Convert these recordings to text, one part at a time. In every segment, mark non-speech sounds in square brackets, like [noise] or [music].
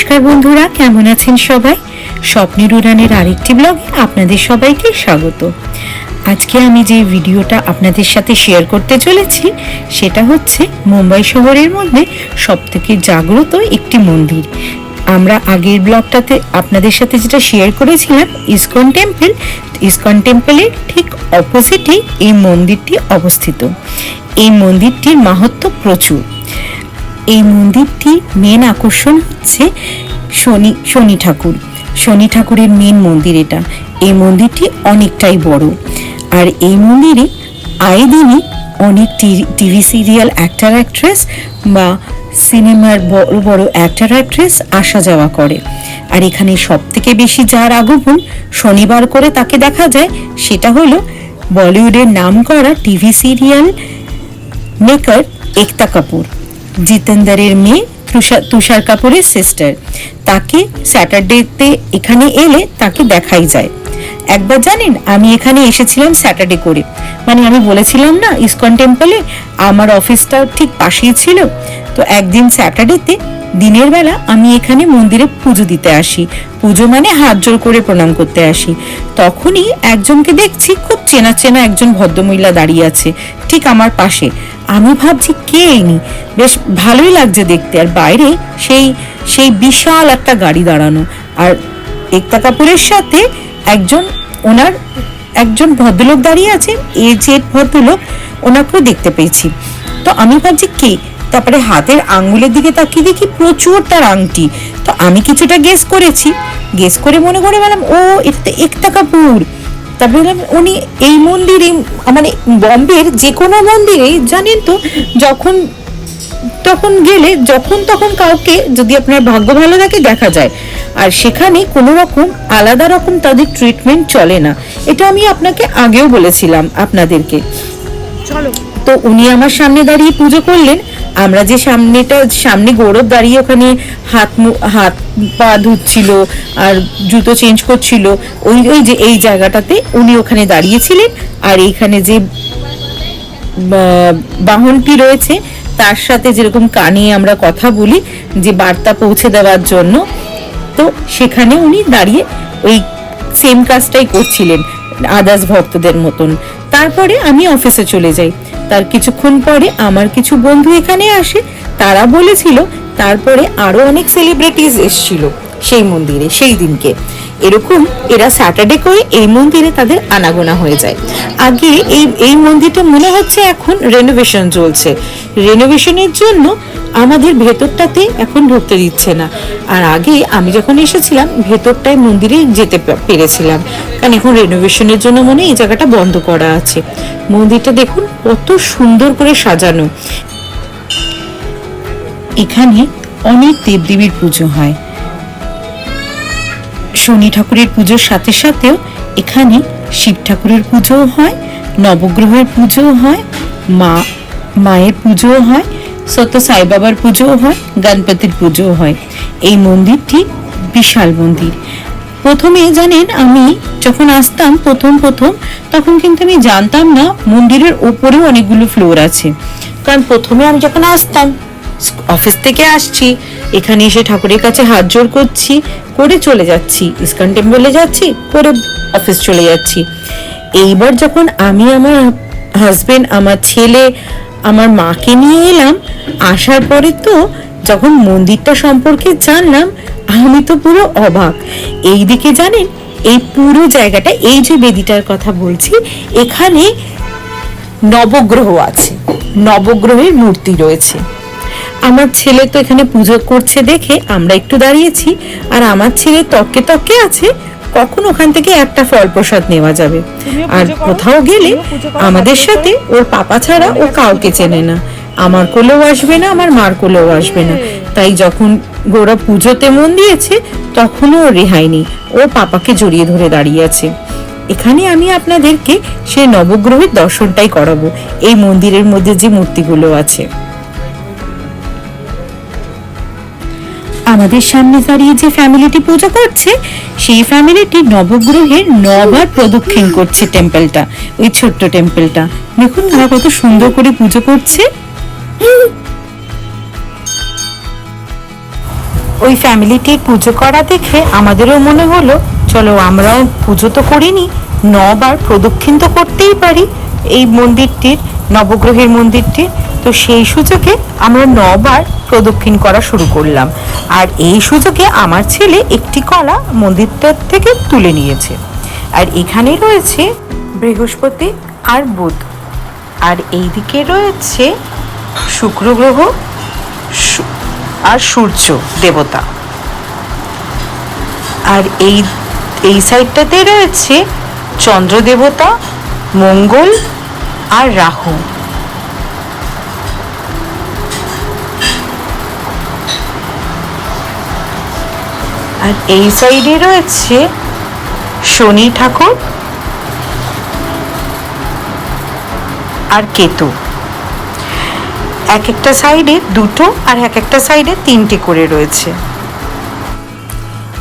নমস্কার বন্ধুরা, কেমন আছেন সবাই? স্বপ্নের উড়ানের আরেকটি ব্লগে আপনাদের সবাইকে স্বাগত। আজকে আমি যে ভিডিওটা আপনাদের সাথে শেয়ার করতে চলেছি, সেটা হচ্ছে মুম্বাই শহরের মধ্যে সবথেকে জাগ্রত একটি মন্দির। আমরা আগের ব্লগটাতে আপনাদের সাথে যেটা শেয়ার করেছিলাম, ইসকন টেম্পল। ইসকন টেম্পলের ঠিক অপোজিটেই এই মন্দিরটি অবস্থিত। এই মন্দিরটির মাহাত্ম্য প্রচুর। এই মন্দিরটি মেন আকর্ষণ হচ্ছে শনি শনি ঠাকুর। শনি ঠাকুরের মেন মন্দির এটা। এই মন্দিরটি অনেকটাই বড়। আর এই মন্দিরে আয় দিনে অনেক টিভি সিরিয়াল অ্যাক্টার অ্যাক্ট্রেস বা সিনেমার বড় বড় অ্যাক্টার অ্যাক্ট্রেস আসা যাওয়া করে। আর এখানে সব থেকে বেশি যার আগমন শনিবার করে তাকে দেখা যায়, সেটা হলো বলিউডের নাম করা TV serial maker Ekta Kapoor. জিতেন্দারের মেয়ে তুষার কাপুরের সিস্টার তাকে স্যাটারডেতে এখানে এলে তাকে দেখাই যায়। একবার জানেন, আমি এখানে এসেছিলাম স্যাটারডে করে। মানে আমি বলেছিলাম না, ইসকন টেম্পলে আমার অফিসটা ঠিক পাশেই ছিল। তো একদিন স্যাটারডেতে দিনের বেলা আমি এখানে মন্দিরে পুজো দিতে আসি। পুজো মানে হাত জোর করে প্রণাম করতে আসি। তখনই একজনকে দেখছি, খুব চেনা চেনা একজন ভদ্রমহিলা দাঁড়িয়ে আছে, ঠিক আমার পাশে। আমি ভাবছি কে ইনি? বেশ ভালোই লাগছে দেখতে। আর বাইরে সেই সেই বিশাল একটা গাড়ি দাঁড়ানো। আর একতা কাপুরের সাথে একজন ওনার, একজন ভদ্রলোক দাঁড়িয়ে আছেন। যে ভদ্রলোক, ওনাকেও দেখতে পেয়েছি। তো আমি ভাবছি কে? তারপরে হাতের আঙ্গুলের দিকে তাকিয়ে দেখি প্রচুর তার আংটি। তো আমি কিছুটা গেস করেছি। গেস করে মনে করে বললাম, ও, এটা তো একতা কাপুর। তারপরে উনি এই মন্দিরে মানে বম্বের যে কোনো মন্দিরে জানেন তো যখন তখন গেলে যখন তখন কাউকে যদি আপনার ভাগ্য ভালো থাকে দেখা যায়। আর সেখানে কোনো রকম আলাদা রকম তাদের ট্রিটমেন্ট চলে না। এটা আমি আপনাকে আগেও বলেছিলাম আপনাদেরকে। চলো। তো উনি আমার সামনে দাঁড়িয়ে পুজো করলেন। আমরা যে সামনেটা, সামনে গৌরব দাঁড়িয়ে ওখানে হাত হাত পা ধুচ্ছিল আর জুতো চেঞ্জ করছিল, ওই ওই যে এই জায়গাটাতে উনি ওখানে দাঁড়িয়েছিলেন আর এইখানে যে বাহনটি রয়েছে, তার সাথে যেরকম কানে আমরা কথা বলি, যে বার্তা পৌঁছে দেওয়ার জন্য, তো সেখানে উনি দাঁড়িয়ে ওই সেম কাজটাই করছিলেন আদার্স ভক্তদের মতন। তারপরে আমি অফিসে চলে যাই। তার কিছুক্ষণ পরে আমার কিছু বন্ধু এখানে আসে। তারা বলেছিল, তারপরে আরও অনেক সেলিব্রিটিস এসেছিল সেই মন্দিরে, সেই দিনকে। এরকম এরা স্যাটারডে করে এই মন্দিরে তাদের আনাগোনা হয়ে যায়। আগে এই এই মন্দিরটা মনে হচ্ছে এখন রেনোভেশন চলছে। রেনোভেশনের জন্য আমাদের ভেতরটাতে এখন ঢুকতে দিচ্ছে না। আর আগে আমি যখন এসেছিলাম, ভেতরটায় মন্দিরে যেতে পেরেছিলাম। কারণ এখন রেনোভেশনের জন্য মনে এই জায়গাটা বন্ধ করা আছে। মন্দিরটা দেখুন, কত সুন্দর করে সাজানো। এখানে অনেক দেবদেবীর পুজো হয়। শনি ঠাকুরের পুজোর সাথে সাথেও এখানে শিব ঠাকুরের পুজোও হয়, নবগ্রহের পুজোও হয়, মা, মায়ের পুজোও হয়, সত্য সাই বাবার পুজোও হয়, গণপতির পুজোও হয়। এই মন্দিরটি বিশাল মন্দির। প্রথমে জানেন আমি, যখন আসতাম প্রথম প্রথম, তখন কিন্তু আমি জানতাম না মন্দিরের ওপরেও অনেকগুলো ফ্লোর আছে। কারণ প্রথমে আমি যখন আসতাম অফিস থেকে আসছি, এখানে এসে ঠাকুরের কাছে হাত জোর করছি, করে চলে যাচ্ছি, ইস্কন টেম্পলে যাচ্ছি করে অফিস চলে যাচ্ছি। এইবার যখন আমি আমার হাজবেন্ড আমার ছেলে, আমার মাকে নিয়ে এলাম, আসার পরে তো যখন মন্দিরটা সম্পর্কে জানলাম আমি তো পুরো অবাক। এইদিকে জানেন এই পুরো জায়গাটা এই যে বেদিটার কথা বলছি এখানে নবগ্রহ আছে নবগ্রহের মূর্তি রয়েছে। আমার ছেলে তো এখানে পুজো করছে দেখে আমরা একটু দাঁড়িয়েছি আর আমার ছেলে তককে তককে আছে কখন ওখান থেকে একটা ফল প্রসাদ নেওয়া যাবে। আর কোথাও গেলে আমাদের সাথে ওর পাপা ছাড়া ও কাউকে চেনে না। আমার কোলেও আসবে না, আমার মার কোলেও আসবে না। তাই যখন গোরা পুজোতে মন দিয়েছে, তখনও রেহাই নেই। ও পাপাকে জড়িয়ে ধরে দাঁড়িয়ে আছে। এখানে আমি আপনাদেরকে সেই নবগ্রহের দর্শনটাই করাবো। এই মন্দিরের মধ্যে যে মূর্তিগুলো আছে। আমাদের সামনে দাঁড়িয়ে যে ফ্যামিলিটি পুজো করছে, সেই ফ্যামিলিটি নবগ্রহের নবার প্রদক্ষিণ করছে টেম্পলটা ওই ছোট্ট টেম্পলটা দেখুন তারা কত সুন্দর করে পুজো করছে। ওই ফ্যামিলিটির পুজো করা দেখে আমাদেরও মনে হলো, চলো আমরাও পুজো তো করিনি, নবার প্রদক্ষিণ তো করতেই পারি এই মন্দিরটির, নবগ্রহের মন্দিরটি তো সেই সুযোগে আমরা নবার প্রদক্ষিণ করা শুরু করলাম। আর এই সুযোগে আমার ছেলে একটি কলা মন্দিরটার থেকে তুলে নিয়েছে। আর এখানে রয়েছে বৃহস্পতি আর বুধ। আর এইদিকে রয়েছে শুক্র গ্রহ আর সূর্য দেবতা। আর এই এই সাইডটাতে রয়েছে চন্দ্র দেবতা, মঙ্গল আর রাহু। আর এই সাইডে রয়েছে শনি ঠাকুর আর কেতু। এক একটা সাইডে দুটো আর এক একটা সাইডে তিনটে করে রয়েছে।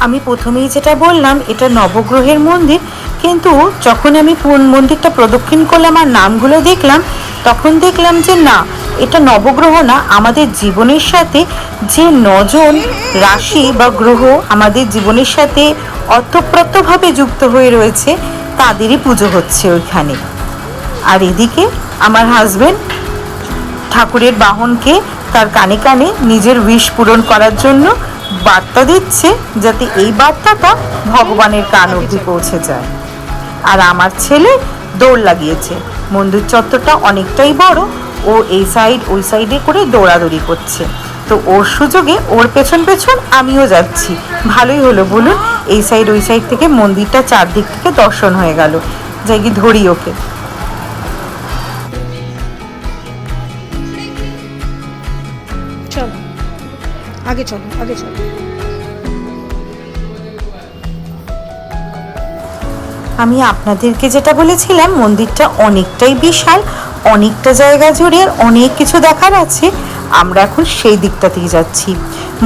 আমি প্রথমেই যেটা বললাম, এটা নবগ্রহের মন্দির, কিন্তু যখন আমি মন্দিরটা প্রদক্ষিণ করলাম আর নামগুলো দেখলাম, তখন দেখলাম যে না, এটা নবগ্রহ না, আমাদের জীবনের সাথে যে নজন রাশি বা গ্রহ আমাদের জীবনের সাথে অতপ্রতভাবে যুক্ত হয়ে রয়েছে, তাদেরই পুজো হচ্ছে ওইখানে। আর এদিকে আমার হাজবেন্ড ঠাকুরের বাহনকে তার কানে কানে নিজের উইশ পূরণ করার জন্য বার্তা দিচ্ছে যাতে এই বার্তাটা ভগবানের কান অবধি পৌঁছে যায়। আর আমার ছেলে দৌড় লাগিয়েছে। মন্দির চত্বরটা অনেকটাই বড়। ও এই সাইড ওই সাইডে করে দৌড়াদৌড়ি করছে। তো ওর সুযোগে ওর পেছন পেছন আমিও যাচ্ছি। ভালোই হলো বলুন, এই সাইড ওই সাইড থেকে মন্দিরটা চারদিক থেকে দর্শন হয়ে গেল। যাই কি ধরি ওকে। আগে চলো আগে চলো। আমি আপনাদেরকে যেটা বলেছিলাম, মন্দিরটা অনেকটাই বিশাল, অনেকটা জায়গা জুড়ে অনেক কিছু দেখার আছে। আমরা এখন সেই দিকটাতেই যাচ্ছি।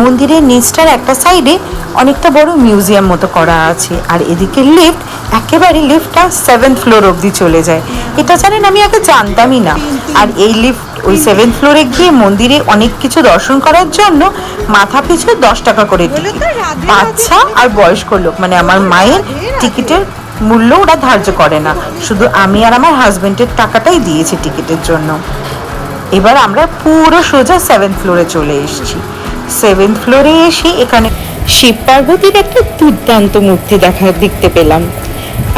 মন্দিরের নিচটার একটা সাইডে অনেকটা বড় মিউজিয়াম মতো করা আছে, আর এদিকে লিফট একেবারে লিফটটা সেভেন্থ ফ্লোর অবধি চলে যায়। এটা জানেন, আমি আগে জানতামই না। আর এই লিফট ওই সেভেন্থ ফ্লোরে গিয়ে মন্দিরে অনেক কিছু দর্শন করার জন্য মাথা পিছু দশ টাকা করে টিকিট। বাচ্চা আর বয়স্ক লোক মানে আমার মায়ের টিকিটের মূল্য ওরা ধার্য করে না। শুধু আমি আর আমার হাজবেন্ডের টাকাটাই দিয়েছি টিকিটের জন্য। এবার আমরা পুরো সোজা সেভেন্থ ফ্লোরে চলে এসেছি। সেভেন্থ ফ্লোরে এসে এখানে শিব পার্বতীর একটা দুর্দান্ত মূর্তি দেখা দেখতে পেলাম।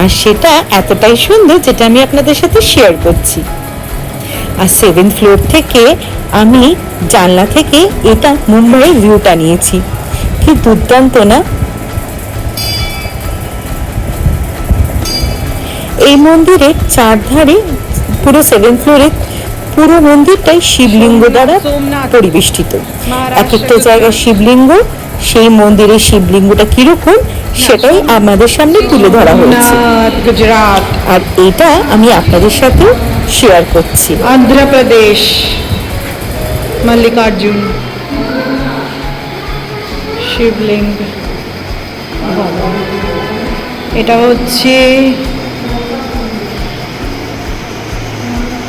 আর সেটা এতটাই সুন্দর যেটা আমি আপনাদের সাথে শেয়ার করছি। আর সেভেন্থ ফ্লোর থেকে আমি জানলা থেকে এটা মুম্বাইয়ের ভিউটা নিয়েছি। কি দুর্দান্ত না? এই মন্দিরের চারধারে পুরো সেভেন ফ্লোরে পুরো মন্দিরটাই শিবলিঙ্গ দ্বারা পরিবেষ্টিত। এক একটা জায়গায় শিবলিঙ্গ সেই মন্দিরের শিবলিঙ্গটা কীরকম সেটাই আমাদের সামনে তুলে ধরা হয়েছে। আর এটা আমি আপনাদের সাথে শেয়ার করছি। অন্ধ্রপ্রদেশ মল্লিকার্জুন শিবলিঙ্গ এটা হচ্ছে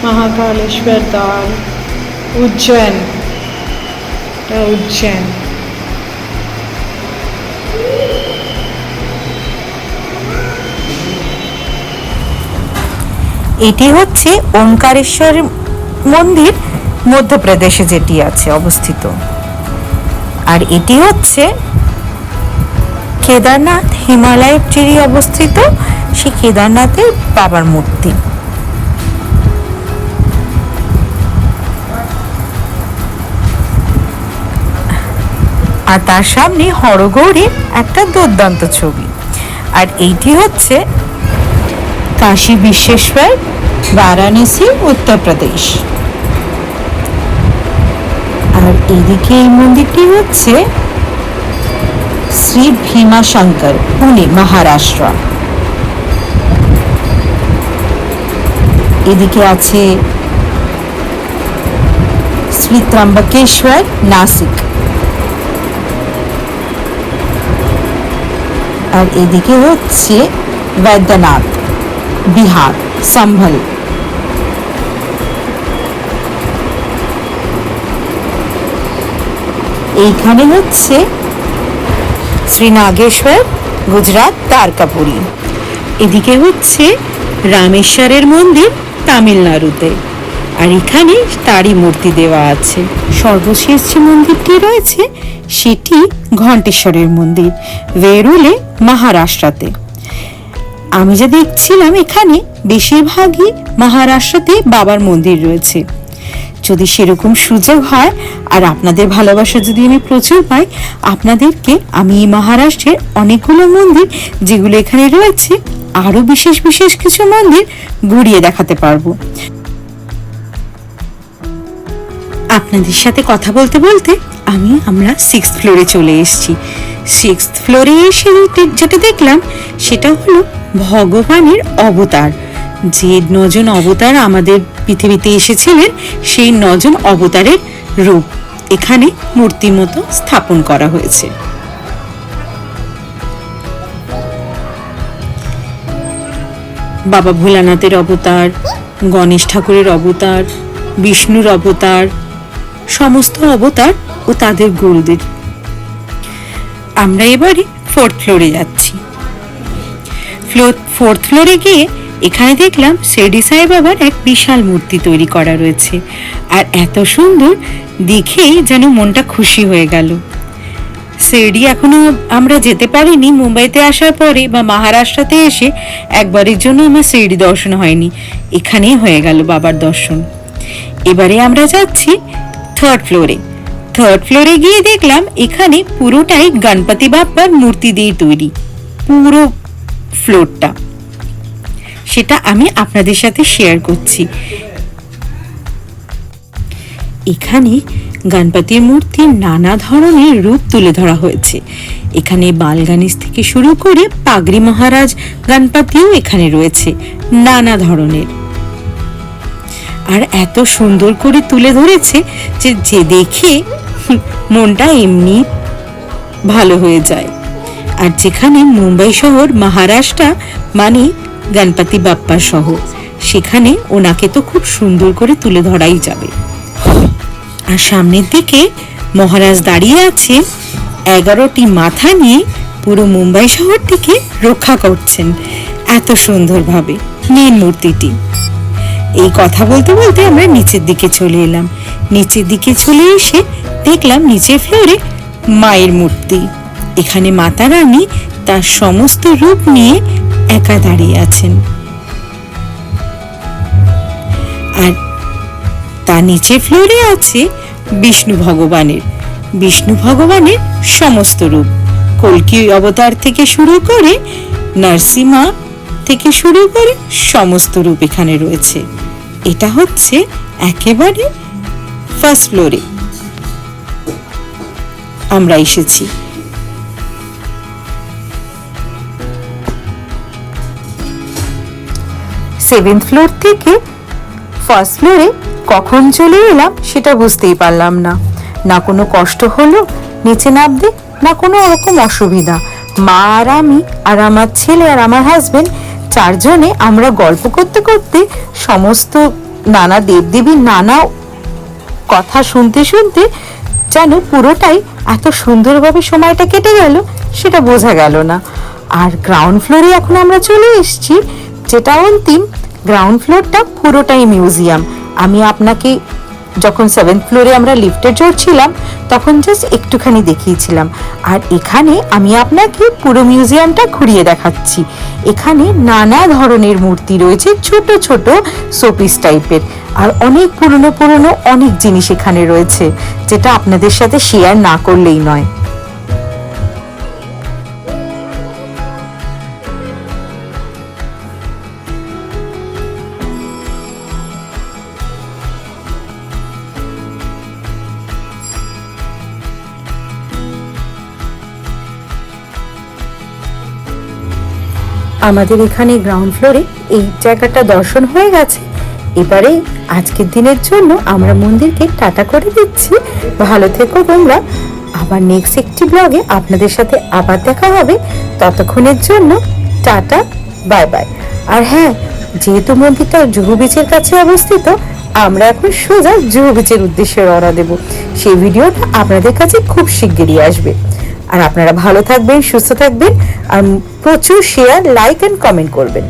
মহাকালেশ্বর দ্বার উজ্জয়ন এটা উজ্জয়ন। এটি হচ্ছে ওঙ্কারেশ্বর মন্দির মধ্যপ্রদেশে যেটি আছে অবস্থিত। আর এটি হচ্ছে কেদারনাথ হিমালয়ের চিরি অবস্থিত। সেই কেদারনাথের বাবার মূর্তি। আর তার সামনে হরগৌরীর একটা দুর্দান্ত ছবি। আর এইটি হচ্ছে কাশী বিশ্বেশ্বর, বারাণসী, উত্তরপ্রদেশ। আর এদিকে এই মন্দিরটি হচ্ছে শ্রী ভীমা শঙ্কর পুনে, মহারাষ্ট্র। এদিকে আছে শ্রী ত্রম্বকেশ্বর নাসিক। আর এদিকে হচ্ছে বৈদ্যনাথ। বিহার, সম্ভল। এইখানে হচ্ছে শ্রী নাগেশ্বর, গুজরাট, দ্বারকাপুরী। এদিকে হচ্ছে রামেশ্বরের মন্দির তামিলনাড়ুতে। আর এখানে তারই মূর্তি দেওয়া আছে। সর্বশেষ যে মন্দিরটি রয়েছে, সেটি ঘণ্টেশ্বরের মন্দির, ভেরুলে মহারাষ্ট্রতে। আমি যা দেখছিলাম এখানে বেশিরভাগই মহারাষ্ট্রতে বাবার মন্দির রয়েছে। যদি সেরকম সুযোগ হয়, আর আপনাদের ভালোবাসা যদি আমি প্রচুর পাই আপনাদেরকে আমি এই মহারাষ্ট্রের অনেকগুলো মন্দির, যেগুলো এখানে রয়েছে, আরও বিশেষ বিশেষ কিছু মন্দির ঘুরিয়ে দেখাতে পারব। আপনাদের সাথে কথা বলতে বলতে আমি আমরা সিক্স ফ্লোরে চলে এসেছি। সিক্স ফ্লোরে এসে যেটা- দেখলাম, সেটা হলো ভগবানের অবতার। যে নজন অবতার আমাদের পৃথিবীতে এসেছিলেন, সেই নজন অবতারের রূপ এখানে মূর্তির মতো স্থাপন করা হয়েছে। বাবা ভোলানাথের অবতার, গণেশ ঠাকুরের অবতার, বিষ্ণুর অবতার, সমস্ত অবতার ও তাদের গুরুদের আমরা এবারে ফোর্থ ফ্লোরে যাচ্ছি। ফোর্থ ফ্লোরে গিয়ে এখানে দেখলাম শিরডি সাই বাবার এক বিশাল মূর্তি তৈরি করা রয়েছে। আর এত সুন্দর দেখেই যেন মনটা খুশি হয়ে গেল। শিরডি এখনও আমরা যেতে পারিনি মুম্বাইতে আসার পরে বা মহারাষ্ট্রতে এসে একবারের জন্য আমার শিরডি দর্শন হয়নি। এখানেই হয়ে গেল বাবার দর্শন। এবারে আমরা যাচ্ছি থার্ড ফ্লোরে থার্ড ফ্লোরে গিয়ে দেখলাম এখানে পুরোটাই গণপতি বাপ্পার মূর্তি দিয়ে তৈরি, পুরো ফ্লোরটা সেটা আমি আপনাদের সাথে শেয়ার করছি। এখানে গণপতির মূর্তির নানা ধরনের রূপ তুলে ধরা হয়েছে। এখানে বাল গণেশ থেকে শুরু করে পাগড়ি মহারাজ গণপতিও এখানে রয়েছে, নানা ধরনের। আর এত সুন্দর করে তুলে ধরেছে যে যে দেখে [laughs] মনটা এমনি ভালো হয়ে যায়। আর যেখানে মুম্বাই শহর, মহারাষ্ট্র মানে গণপতি বাপ্পা শহর, সেখানে ওনাকে তো খুব সুন্দর করে তুলে ধরাই যাবে। আর সামনের দিকে মহারাজ দাঁড়িয়ে আছে এগারোটি মাথা নিয়ে পুরো মুম্বাই শহরটিকে রক্ষা করছেন। এত সুন্দরভাবে মেন মূর্তিটি। এই কথা বলতে বলতে আমরা নিচের দিকে চলে এলাম। নিচের দিকে চলে এসে দেখলাম নিচের ফ্লোরে মায়ের মূর্তি। এখানে মাতা রানী তার সমস্ত রূপ নিয়ে একা দাঁড়িয়ে আছেন। আর তার নিচে ফ্লোরে আছে বিষ্ণু ভগবানের। বিষ্ণু ভগবানের সমস্ত রূপ। কলকি অবতার থেকে শুরু করে নরসিমা থেকে শুরু করে সমস্ত রূপ এখানে রয়েছে। এটা হচ্ছে একেবারে ফার্স্ট ফ্লোরে আমরা এসেছি। সেভেন্থ ফ্লোর থেকে ফার্স্ট ফ্লোরে কখন চলে এলাম সেটা বুঝতেই পারলাম না। না কোনো কষ্ট হলো নিচে নামতে, না কোনো রকম অসুবিধা। মা আর আমি আর আমার ছেলে আর আমার হাজবেন্ড চারজনে আমরা গল্প করতে করতে সমস্ত নানা দেবদেবীর নানা কথা শুনতে শুনতে যেন পুরোটাই এত সুন্দরভাবে সময়টা কেটে গেল, সেটা বোঝা গেল না। আর গ্রাউন্ড ফ্লোরে এখন আমরা চলে এসেছি, যেটা অন্তিম। গ্রাউন্ড ফ্লোরটা পুরোটাই মিউজিয়াম আমি আপনাকে যখন সেভেন্থ ফ্লোরে আমরা লিফটে চড়ছিলাম, তখন জাস্ট একটুখানি দেখিয়েছিলাম। আর এখানে আমি আপনাকে পুরো মিউজিয়ামটা ঘুরিয়ে দেখাচ্ছি। এখানে নানা ধরনের মূর্তি রয়েছে, ছোট ছোট শোপিস টাইপের আর অনেক পুরনো পুরনো অনেক জিনিস এখানে রয়েছে, যেটা আপনাদের সাথে শেয়ার না করলেই নয়। আমাদের এখানে গ্রাউন্ড ফ্লোরে এই জায়গাটা দর্শন হয়ে গেছে। এবারে আজকের দিনের জন্য আমরা মন্দিরকে টাটা করে দিচ্ছি। ভালো থেকো তোমরা। আবার নেক্সট একটি ব্লগে আপনাদের সাথে আবার দেখা হবে। ততক্ষণের জন্য টাটা বাই বাই আর হ্যাঁ যেহেতু মন্দিরটা জুহু বিচের কাছে অবস্থিত, আমরা এখন সোজা জুহু বিচের উদ্দেশ্যে রওনা দেব। সেই ভিডিওটা আপনাদের কাছে খুব শিগগিরই আসবে। আর আপনারা ভালো থাকবেন সুস্থ থাকবেন আর প্রচুর শেয়ার লাইক অ্যান্ড কমেন্ট করবেন।